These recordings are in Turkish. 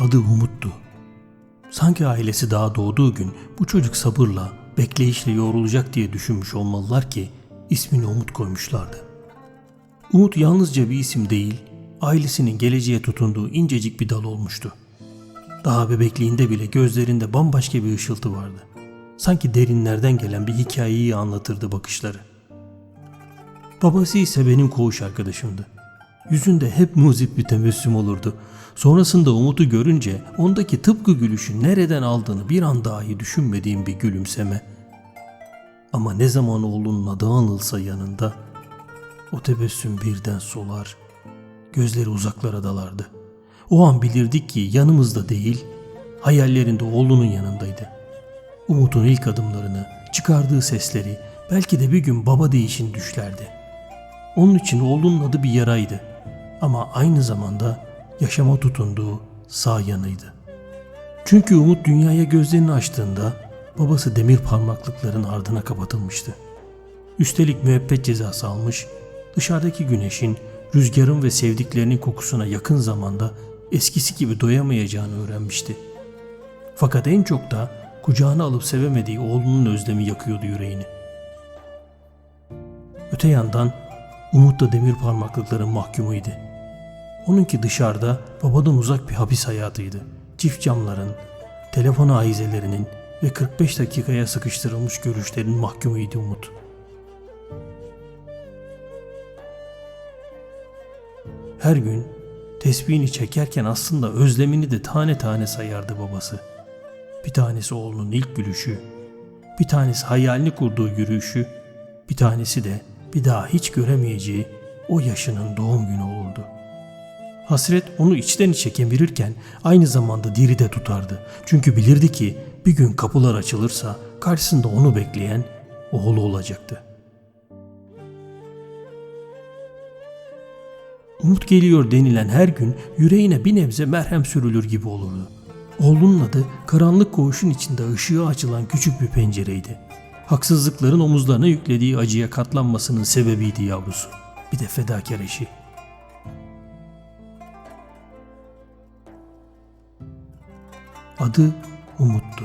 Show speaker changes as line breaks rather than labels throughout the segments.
Adı Umut'tu. Sanki ailesi daha doğduğu gün bu çocuk sabırla, bekleyişle yoğrulacak diye düşünmüş olmalılar ki ismini Umut koymuşlardı. Umut yalnızca bir isim değil, ailesinin geleceğe tutunduğu incecik bir dal olmuştu. Daha bebekliğinde bile gözlerinde bambaşka bir ışıltı vardı. Sanki derinlerden gelen bir hikayeyi anlatırdı bakışları. Babası ise benim koğuş arkadaşımdı. Yüzünde hep muzip bir tebessüm olurdu. Sonrasında Umut'u görünce ondaki tıpkı gülüşü nereden aldığını bir an dahi düşünmediğim bir gülümseme. Ama ne zaman oğlunun adı anılsa yanında o tebessüm birden solar, gözleri uzaklara dalardı. O an bilirdik ki yanımızda değil, hayallerinde oğlunun yanındaydı. Umut'un ilk adımlarını, çıkardığı sesleri, belki de bir gün baba değişin düşlerdi. Onun için oğlunun adı bir yaraydı. Ama aynı zamanda yaşama tutunduğu sağ yanıydı. Çünkü Umut dünyaya gözlerini açtığında babası demir parmaklıkların ardına kapatılmıştı. Üstelik müebbet cezası almış, dışarıdaki güneşin, rüzgarın ve sevdiklerinin kokusuna yakın zamanda eskisi gibi doyamayacağını öğrenmişti. Fakat en çok da kucağına alıp sevemediği oğlunun özlemi yakıyordu yüreğini. Öte yandan Umut da demir parmaklıkların mahkumuydu. Onunki dışarıda babadan uzak bir hapis hayatıydı. Çift camların, telefon aizelerinin ve 45 dakikaya sıkıştırılmış görüşlerin mahkumuydu Umut. Her gün tesbihini çekerken aslında özlemini de tane tane sayardı babası. Bir tanesi oğlunun ilk gülüşü, bir tanesi hayalini kurduğu yürüyüşü, bir tanesi de bir daha hiç göremeyeceği o yaşının doğum günü olurdu. Hasret onu içten içe kemirirken aynı zamanda diri de tutardı. Çünkü bilirdi ki bir gün kapılar açılırsa karşısında onu bekleyen oğlu olacaktı. Umut geliyor denilen her gün yüreğine bir nebze merhem sürülür gibi olurdu. Oğlunun adı karanlık koğuşun içinde ışığı açılan küçük bir pencereydi. Haksızlıkların omuzlarına yüklediği acıya katlanmasının sebebiydi yavrusu. Bir de fedakar eşi. Adı Umut'tu.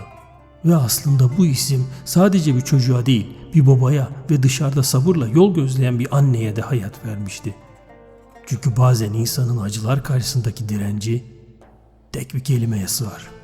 Ve aslında bu isim sadece bir çocuğa değil, bir babaya ve dışarıda sabırla yol gözleyen bir anneye de hayat vermişti. Çünkü bazen insanın acılar karşısındaki direnci tek bir kelimeye sığar.